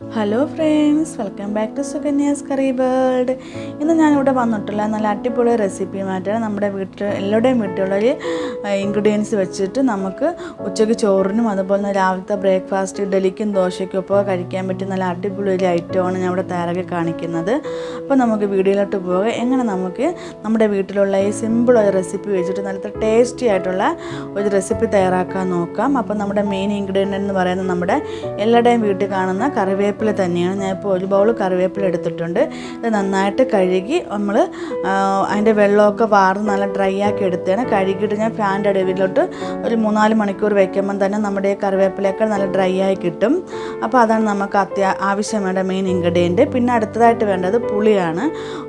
Hello friends welcome back to Sukanya's curry world ഇന്ന് ഞാനിവിടെ വന്നിട്ടുള്ള നല്ല അടിപൊളി റെസിപ്പിയുമായിട്ടാണ് നമ്മുടെ വീട്ടിൽ എല്ലാവരുടെയും വീട്ടിലുള്ള ഒരു ഇൻഗ്രീഡിയൻസ് വെച്ചിട്ട് നമുക്ക് ഉച്ചയ്ക്ക് ചോറിനും അതുപോലെ തന്നെ രാവിലത്തെ ബ്രേക്ക്ഫാസ്റ്റ് ഇഡലിക്കും ദോശയ്ക്കും ഒക്കെ കഴിക്കാൻ പറ്റിയ നല്ല അടിപൊളി ഒരു ഐറ്റമാണ് ഞാൻ ഇവിടെ തയ്യാറാക്കി കാണിക്കുന്നത്. അപ്പോൾ നമുക്ക് വീഡിയോയിലോട്ട് പോകാം. എങ്ങനെ നമുക്ക് നമ്മുടെ വീട്ടിലുള്ള ഈ സിമ്പിൾ ഒരു റെസിപ്പി വെച്ചിട്ട് നല്ല ടേസ്റ്റി ആയിട്ടുള്ള ഒരു റെസിപ്പി തയ്യാറാക്കാൻ നോക്കാം. അപ്പോൾ നമ്മുടെ മെയിൻ ഇൻഗ്രീഡിയന്റ് എന്ന് പറയുന്നത് നമ്മുടെ എല്ലാവരുടെയും വീട്ടിൽ കാണുന്ന കറിവേപ്പില തന്നെയാണ്. ഞാൻ ഇപ്പോൾ ഒരു ബൗൾ കറിവേപ്പില എടുത്തിട്ടുണ്ട്. ഇത് നന്നായിട്ട് കഴുകി നമ്മൾ അതിന്റെ വെള്ളമൊക്കെ വാർന്ന് നല്ല ഡ്രൈ ആക്കി എടുത്തതാണ് കഴുകിയിട്ട് ഞാൻ ഫാന്റെ അടവിലോട്ട് ഒരു മൂന്നാൽ മണിക്കൂർ വയ്ക്കുമ്പം തന്നെ നമ്മുടെ കറിവേപ്പിലയൊക്കെ നല്ല ഡ്രൈ ആയി കിട്ടും. അപ്പോൾ അതാണ് നമുക്ക് അത്യാ ആവശ്യം വേണ്ട മെയിൻ ഇൻഗ്രീഡിയന്റ് പിന്നെ അടുത്തതായിട്ട് വേണ്ടത് പുളിയാണ്.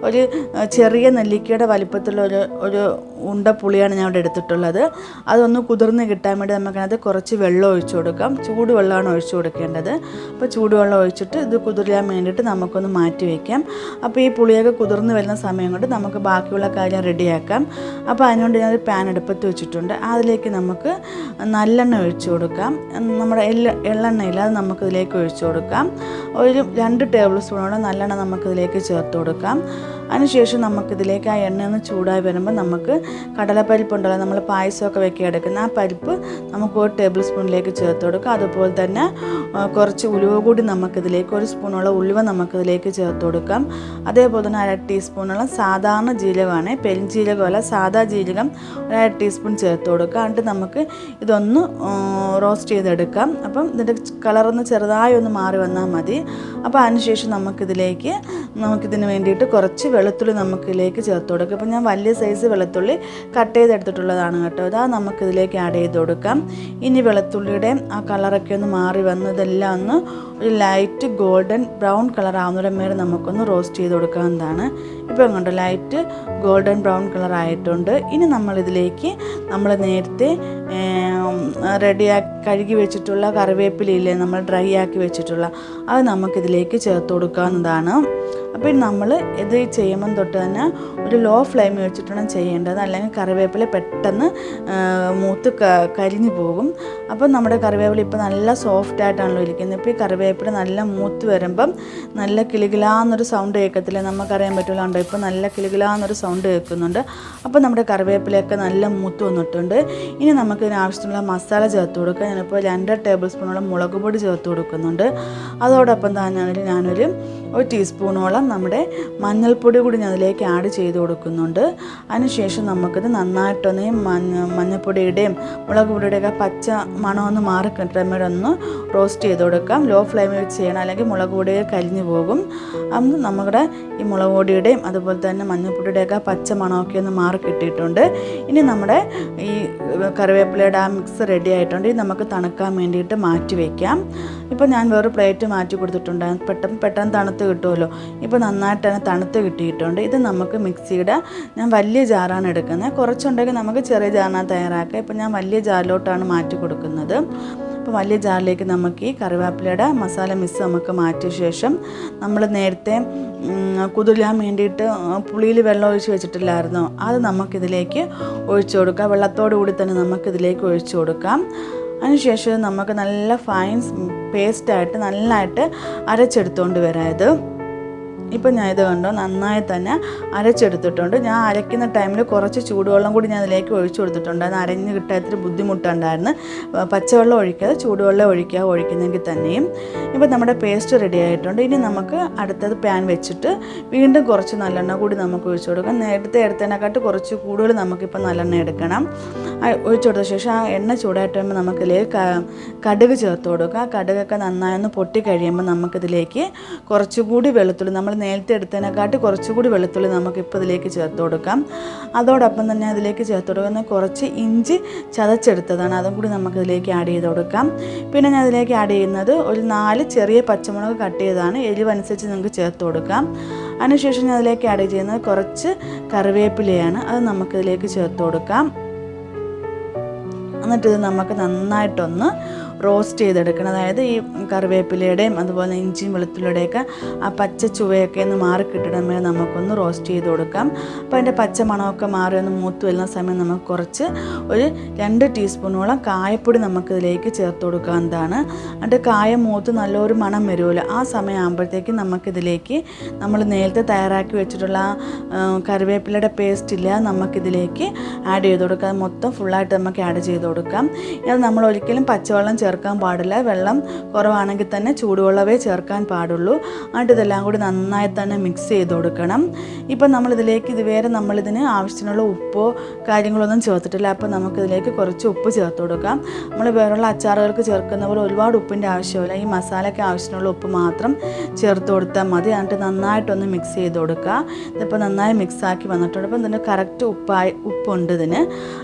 ഒരു ചെറിയ നെല്ലിക്കയുടെ വലിപ്പത്തിലുള്ള ഒരു ഒരു ഉണ്ട പുളിയാണ് ഞാൻ ഇവിടെ എടുത്തിട്ടുള്ളത്. അതൊന്ന് കുതിർന്ന് കിട്ടാൻ വേണ്ടി നമുക്കതിനകത്ത് കുറച്ച് വെള്ളം ഒഴിച്ചു കൊടുക്കാം. ചൂടുവെള്ളമാണ് ഒഴിച്ചു കൊടുക്കേണ്ടത്. അപ്പോൾ ചൂടുവെള്ളം ഒഴിച്ചിട്ട് ഇത് കുതിരാൻ വേണ്ടിയിട്ട് നമുക്കൊന്ന് മാറ്റി വയ്ക്കാം അപ്പോൾ ഈ പുളിയൊക്കെ കുതിർന്ന് വരുന്ന സമയം കൊണ്ട് നമുക്ക് ബാക്കിയുള്ള കാര്യം റെഡിയാക്കാം. അപ്പോൾ അതിനുകൊണ്ട് ഞാനൊരു പാൻ അടുപ്പത്ത് വെച്ചിട്ടുണ്ട്. അതിലേക്ക് നമുക്ക് നല്ലെണ്ണ ഒഴിച്ചു കൊടുക്കാം. നമ്മുടെ എല്ലാ എള്ളെണ്ണയിൽ അത് നമുക്കിതിലേക്ക് ഒഴിച്ചു കൊടുക്കാം. ഒരു രണ്ട് ടേബിൾ സ്പൂണോളം നല്ലെണ്ണ നമുക്കിതിലേക്ക് ചേർത്ത് കൊടുക്കാം. അതിനുശേഷം നമുക്കിതിലേക്ക് ആ എണ്ണ ഒന്ന് ചൂടായി വരുമ്പോൾ നമുക്ക് കടലപ്പരിപ്പ് ഉണ്ടല്ലോ നമ്മൾ പായസമൊക്കെ വെക്കി എടുക്കുന്ന ആ പരിപ്പ് നമുക്ക് ഒരു ടേബിൾ സ്പൂണിലേക്ക് ചേർത്ത് കൊടുക്കാം. അതുപോലെ തന്നെ കുറച്ച് ഉലുവ കൂടി നമുക്കിതിലേക്ക് ഒരു സ്പൂണോളം ഉലുവ നമുക്കിതിലേക്ക് ചേർത്ത് കൊടുക്കാം. അതേപോലെ തന്നെ അര ടീസ്പൂണുള്ള സാധാരണ ജീരകമാണ്. പെരുംജീരകമല്ല സാധാ ജീരകം ഒരു അര ടീസ്പൂൺ ചേർത്ത് കൊടുക്കുക എന്നിട്ട് നമുക്ക് ഇതൊന്ന് റോസ്റ്റ് ചെയ്തെടുക്കാം. അപ്പം ഇതിന്റെ കളറൊന്ന് ചെറുതായി ഒന്ന് മാറി വന്നാൽ മതി. അപ്പോൾ അതിനുശേഷം നമുക്കിതിലേക്ക് നമുക്കിതിന് വേണ്ടിയിട്ട് കുറച്ച് വെളുത്തുള്ളി നമുക്കിതിലേക്ക് ചേർത്ത് കൊടുക്കുക ഇപ്പം ഞാൻ വലിയ സൈസ് വെളുത്തുള്ളി കട്ട് ചെയ്തെടുത്തിട്ടുള്ളതാണ് കേട്ടോ. അതാ നമുക്കിതിലേക്ക് ആഡ് ചെയ്ത് കൊടുക്കാം. ഇനി വെളുത്തുള്ളിയുടെ ആ കളറൊക്കെ ഒന്ന് മാറി വന്ന് ഇതെല്ലാം ഒന്ന് ഒരു ലൈറ്റ് ഗോൾഡൻ ബ്രൗൺ കളർ ആവുന്നതിന് മേലെ നമുക്കൊന്ന് റോസ്റ്റ് ചെയ്ത് കൊടുക്കാവുന്നതാണ് ഇപ്പോൾ കണ്ടോ ലൈറ്റ് ഗോൾഡൻ ബ്രൗൺ കളർ ആയിട്ടുണ്ട് ഇനി നമ്മളിതിലേക്ക് നമ്മൾ നേരത്തെ റെഡിയാക്കി കഴുകി വെച്ചിട്ടുള്ള കറിവേപ്പിലയില്ലേ നമ്മൾ ഡ്രൈ ആക്കി വെച്ചിട്ടുള്ള അത് നമുക്കിതിലേക്ക് ചേർത്ത് കൊടുക്കാവുന്നതാണ് അപ്പോൾ നമ്മൾ ഇത് ചെയ്യുമ്പം തൊട്ട് തന്നെ ഒരു ലോ ഫ്ലെയിം വെച്ചിട്ടാണ് ചെയ്യേണ്ടത്. അല്ലെങ്കിൽ കറിവേപ്പില പെട്ടെന്ന് മൂത്ത് കരിഞ്ഞു പോകും. അപ്പം നമ്മുടെ കറിവേപ്പില ഇപ്പോൾ നല്ല സോഫ്റ്റ് ആയിട്ടാണല്ലോ ഇരിക്കുന്നത്. ഇപ്പോൾ ഈ കറിവേപ്പില നല്ല മൂത്ത് വരുമ്പം നല്ല കിളികിലാന്നൊരു സൗണ്ട് കേൾക്കത്തില്ല? നമുക്കറിയാൻ പറ്റില്ല ഉണ്ടോ ഇപ്പോൾ നല്ല കിളികിലാന്നൊരു സൗണ്ട് കേൾക്കുന്നുണ്ട്. അപ്പോൾ നമ്മുടെ കറിവേപ്പിലയൊക്കെ നല്ല മൂത്ത് വന്നിട്ടുണ്ട്. ഇനി നമുക്ക് ഇതിന് ആവശ്യത്തിനുള്ള മസാല ചേർത്ത് കൊടുക്കുക ഞാനിപ്പോൾ രണ്ട് ടേബിൾ സ്പൂണോളം മുളക് പൊടി ചേർത്ത് കൊടുക്കുന്നുണ്ട്. അതോടൊപ്പം തന്നെ ഞാനൊരു ഒരു ടീസ്പൂണോളം നമ്മുടെ മഞ്ഞൾപ്പൊടി കൂടി ഞാൻ അതിലേക്ക് ആഡ് ചെയ്ത് കൊടുക്കുന്നുണ്ട്. അതിനുശേഷം നമുക്കിത് നന്നായിട്ടൊന്ന് ഈ മഞ്ഞ മഞ്ഞൾപ്പൊടിയുടെയും മുളക് പൊടിയുടെയൊക്കെ പച്ച മണമൊന്ന് മാറി കിട്ടുമ്പോൾ ഒന്ന് റോസ്റ്റ് ചെയ്ത് കൊടുക്കാം. ലോ ഫ്ലെയിമിൽ വെച്ച് ചെയ്യണം. അല്ലെങ്കിൽ മുളക് പൊടിയൊക്കെ കരിഞ്ഞു പോകും. അന്ന് നമ്മുടെ ഈ മുളക് പൊടിയുടെയും അതുപോലെ തന്നെ മഞ്ഞൾപ്പൊടിയുടെയൊക്കെ പച്ച മണമൊക്കെ ഒന്ന് മാറി കിട്ടിയിട്ടുണ്ട് ഇനി നമ്മുടെ ഈ കറിവേപ്പിലയുടെ ആ മിക്സ് റെഡി ആയിട്ടുണ്ട്. ഇത് നമുക്ക് തണുക്കാൻ വേണ്ടിയിട്ട് മാറ്റി വയ്ക്കാം ഇപ്പോൾ ഞാൻ വേറെ പ്ലേറ്റ് മാറ്റി കൊടുത്തിട്ടുണ്ട്. പെട്ടെന്ന് പെട്ടെന്ന് തണുത്ത് കിട്ടുമല്ലോ. ഇപ്പോൾ നന്നായിട്ട് തന്നെ തണുത്ത് കിട്ടിയിട്ടുണ്ട്. ഇത് നമുക്ക് മിക്സിയുടെ ഞാൻ വലിയ ജാറാണ് എടുക്കുന്നത്. കുറച്ചുണ്ടെങ്കിൽ നമുക്ക് ചെറിയ ജാറിനകത്ത് തയ്യാറാക്കുക ഇപ്പോൾ ഞാൻ വലിയ ജാറിലോട്ടാണ് മാറ്റി കൊടുക്കുന്നത്. അപ്പോൾ വലിയ ജാറിലേക്ക് നമുക്ക് ഈ കറിവേപ്പിലയുടെ മസാല മിക്സ് നമുക്ക് മാറ്റിയ ശേഷം നമ്മൾ നേരത്തെ കുതിരാൻ വേണ്ടിയിട്ട് പുളിയിൽ വെള്ളം ഒഴിച്ച് വെച്ചിട്ടില്ലായിരുന്നോ? അത് നമുക്കിതിലേക്ക് ഒഴിച്ചു കൊടുക്കാം. വെള്ളത്തോടു കൂടി തന്നെ നമുക്കിതിലേക്ക് ഒഴിച്ചു കൊടുക്കാം. അതിനുശേഷം നമുക്ക് നല്ല ഫൈൻ പേസ്റ്റായിട്ട് നല്ലതായിട്ട് അരച്ചെടുത്തുകൊണ്ട് വരാം ഇത്. ഇപ്പം ഞാൻ കണ്ടോ നന്നായി തന്നെ അരച്ചെടുത്തിട്ടുണ്ട്. ഞാൻ അരയ്ക്കുന്ന ടൈമിൽ കുറച്ച് ചൂടുവെള്ളം കൂടി ഞാൻ അതിലേക്ക് ഒഴിച്ചു കൊടുത്തിട്ടുണ്ട്. അത് അരഞ്ഞ് കിട്ടാൻ ഇത്തിരി ബുദ്ധിമുട്ടുണ്ടായിരുന്നു. പച്ചവെള്ളം ഒഴിക്കാതെ ചൂടുവെള്ളം ഒഴിക്കുക ഒഴിക്കുന്നെങ്കിൽ തന്നെയും. ഇപ്പം നമ്മുടെ പേസ്റ്റ് റെഡി ആയിട്ടുണ്ട്. ഇനി നമുക്ക് അടുത്തത് പാൻ വെച്ചിട്ട് വീണ്ടും കുറച്ച് നല്ലെണ്ണ കൂടി നമുക്ക് ഒഴിച്ചു കൊടുക്കാം. നേരത്തെ എടുത്തതിനെക്കാട്ട് കുറച്ച് കൂടുതൽ നമുക്കിപ്പോൾ നല്ലെണ്ണ എടുക്കണം. ഒഴിച്ചു കൊടുത്ത ശേഷം ആ എണ്ണ ചൂടായിട്ട് വരുമ്പോൾ നമുക്കിതിലേക്ക് കടുക് ചേർത്ത് കൊടുക്കുക കടുകൊക്കെ നന്നായി ഒന്ന് പൊട്ടി കഴിയുമ്പോൾ നമുക്കിതിലേക്ക് കുറച്ചുകൂടി വെളുത്തുള്ളി നമ്മൾ നേരത്തെ എടുത്തതിനെക്കാട്ടി കുറച്ചുകൂടി വെളുത്തുള്ളി നമുക്കിപ്പോൾ ഇതിലേക്ക് ചേർത്ത് കൊടുക്കാം. അതോടൊപ്പം തന്നെ അതിലേക്ക് ചേർത്ത് കൊടുക്കുന്ന കുറച്ച് ഇഞ്ചി ചതച്ചെടുത്തതാണ്. അതും കൂടി നമുക്കിതിലേക്ക് ആഡ് ചെയ്ത് കൊടുക്കാം. പിന്നെ ഞാൻ അതിലേക്ക് ആഡ് ചെയ്യുന്നത് ഒരു നാല് ചെറിയ പച്ചമുളക് കട്ട് ചെയ്തതാണ്. എരിവനുസരിച്ച് നിങ്ങൾക്ക് ചേർത്ത് കൊടുക്കാം. അതിനുശേഷം ഞാൻ അതിലേക്ക് ആഡ് ചെയ്യുന്നത് കുറച്ച് കറിവേപ്പിലയാണ്. അത് നമുക്കിതിലേക്ക് ചേർത്ത് കൊടുക്കാം. എന്നിട്ടിത് നമുക്ക് നന്നായിട്ടൊന്ന് റോസ്റ്റ് ചെയ്തെടുക്കണം. അതായത് ഈ കറിവേപ്പിലയുടെയും അതുപോലെ ഇഞ്ചിയും വെളുത്തുള്ളിയുടെയൊക്കെ ആ പച്ച ചുവയൊക്കെ ഒന്ന് മാറി കിട്ടണമെങ്കിൽ നമുക്കൊന്ന് റോസ്റ്റ് ചെയ്ത് കൊടുക്കാം. അപ്പോൾ അതിന്റെ പച്ച മണമൊക്കെ മാറി ഒന്ന് മൂത്ത് വരുന്ന സമയം നമുക്ക് കുറച്ച് ഒരു രണ്ട് ടീസ്പൂണോളം കായപ്പൊടി നമുക്കിതിലേക്ക് ചേർത്ത് കൊടുക്കാവുന്നതാണ് എന്നിട്ട് കായ മൂത്ത് നല്ലൊരു മണം വരുമല്ലോ. ആ സമയമാകുമ്പോഴത്തേക്കും നമുക്കിതിലേക്ക് നമ്മൾ നേരത്തെ തയ്യാറാക്കി വെച്ചിട്ടുള്ള കറിവേപ്പിലയുടെ പേസ്റ്റ് ഇല്ല നമുക്കിതിലേക്ക് ആഡ് ചെയ്ത് കൊടുക്കാം. അത് മൊത്തം ഫുള്ളായിട്ട് നമുക്ക് ആഡ് ചെയ്ത് കൊടുക്കാം. ഇത് നമ്മൾ ഒരിക്കലും പച്ചവെള്ളം ചേർക്കാൻ പാടില്ല. വെള്ളം കുറവാണെങ്കിൽ തന്നെ ചൂടുവെള്ളമേ ചേർക്കാൻ പാടുള്ളൂ. എന്നിട്ട് ഇതെല്ലാം കൂടി നന്നായി തന്നെ മിക്സ് ചെയ്ത് കൊടുക്കണം. ഇപ്പം നമ്മളിതിലേക്ക് ഇതുവരെ നമ്മളിതിന് ആവശ്യത്തിനുള്ള ഉപ്പോ കാര്യങ്ങളൊന്നും ചേർത്തിട്ടില്ല. അപ്പോൾ നമുക്കിതിലേക്ക് കുറച്ച് ഉപ്പ് ചേർത്ത് കൊടുക്കാം. നമ്മൾ വേറെയുള്ള അച്ചാറുകൾക്ക് ചേർക്കുന്ന പോലെ ഒരുപാട് ഉപ്പിന്റെ ആവശ്യമില്ല. ഈ മസാലയ്ക്ക് ആവശ്യത്തിനുള്ള ഉപ്പ് മാത്രം ചേർത്ത് കൊടുത്താൽ മതി. എന്നിട്ട് നന്നായിട്ടൊന്ന് മിക്സ് ചെയ്ത് കൊടുക്കുക. ഇതിപ്പോൾ നന്നായി മിക്സ് ആക്കി വന്നിട്ടുണ്ട്. അപ്പം ഇതിന് കറക്റ്റ് ഉപ്പായി ഉപ്പുണ്ട് ഇതിന്.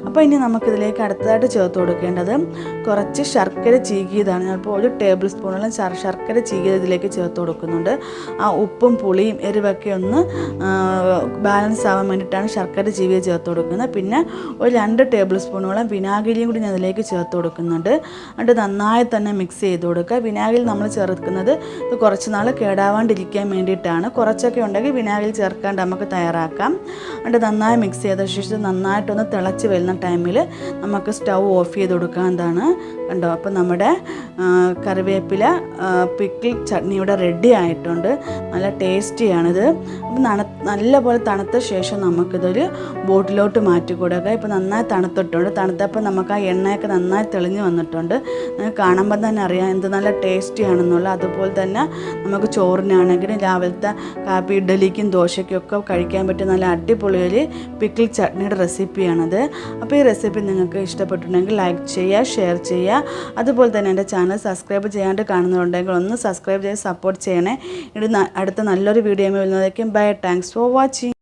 അപ്പോൾ ഇനി നമുക്കിതിലേക്ക് അടുത്തതായിട്ട് ചേർത്ത് കൊടുക്കേണ്ടത് കുറച്ച് ശർക്കര ചീകിയതാണ്. ഞാനിപ്പോൾ ഒരു ടേബിൾ സ്പൂണോളം ശർ- ശർക്കര ചീകിയത് ഇതിലേക്ക് ചേർത്ത് കൊടുക്കുന്നുണ്ട്. ആ ഉപ്പും പുളിയും എരിവൊക്കെ ഒന്ന് ബാലൻസ് ആവാൻ വേണ്ടിയിട്ടാണ് ശർക്കര ചീകിയത് ചേർത്ത് കൊടുക്കുന്നത്. പിന്നെ ഒരു രണ്ട് ടേബിൾ സ്പൂണോളം വിനാഗിരിയും കൂടി ഞാൻ അതിലേക്ക് ചേർത്ത് കൊടുക്കുന്നുണ്ട്. എന്നിട്ട് നന്നായി തന്നെ മിക്സ് ചെയ്ത് കൊടുക്കുക. വിനാഗിരി നമ്മൾ ചേർക്കുന്നത് കുറച്ച് നാൾ കേടാവാണ്ടിരിക്കാൻ വേണ്ടിയിട്ടാണ്. കുറച്ചൊക്കെ ഉണ്ടെങ്കിൽ വിനാഗിരി ചേർക്കാണ്ട് നമുക്ക് തയ്യാറാക്കാം. എന്നിട്ട് നന്നായി മിക്സ് ചെയ്ത ശേഷം നന്നായിട്ടൊന്ന് തിളച്ച് വരുന്ന ടൈമിൽ നമുക്ക് സ്റ്റൗ ഓഫ് ചെയ്ത് കൊടുക്കാവുന്നതാണ് കണ്ടോ? അപ്പോൾ നമ്മുടെ കറിവേപ്പില പിക്കിൾ ചട്നി ഇവിടെ റെഡി ആയിട്ടുണ്ട്. നല്ല ടേസ്റ്റിയാണിത് അപ്പം തണു നല്ലപോലെ തണുത്ത ശേഷം നമുക്കിതൊരു ബോട്ടിലോട്ട് മാറ്റി കൊടുക്കുക ഇപ്പോൾ നന്നായി തണുത്തിട്ടുണ്ട്. തണുത്തപ്പോൾ നമുക്ക് ആ എണ്ണയൊക്കെ നന്നായി തെളിഞ്ഞു വന്നിട്ടുണ്ട്. കാണുമ്പോൾ തന്നെ അറിയാം എന്ത് നല്ല ടേസ്റ്റിയാണെന്നുള്ള അതുപോലെ തന്നെ നമുക്ക് ചോറിനാണെങ്കിലും രാവിലത്തെ കാപ്പി ഇഡലിക്കും ദോശയ്ക്കൊക്കെ കഴിക്കാൻ പറ്റിയ നല്ല അടിപൊളി ഒരു പിക്കിൾ ചട്നിയുടെ റെസിപ്പിയാണത് അപ്പോൾ ഈ റെസിപ്പി നിങ്ങൾക്ക് ഇഷ്ടപ്പെട്ടിട്ടുണ്ടെങ്കിൽ ലൈക്ക് ചെയ്യുക ഷെയർ ചെയ്യുക. അതുപോലെ തന്നെ എന്റെ ചാനൽ സബ്സ്ക്രൈബ് ചെയ്യാണ്ട് കാണുന്നുണ്ടെങ്കിൽ ഒന്ന് സബ്സ്ക്രൈബ് ചെയ്ത് സപ്പോർട്ട് ചെയ്യണേ. ഇനി അടുത്ത നല്ലൊരു വീഡിയോ വരുന്നതായിരിക്കും. Bye thanks for watching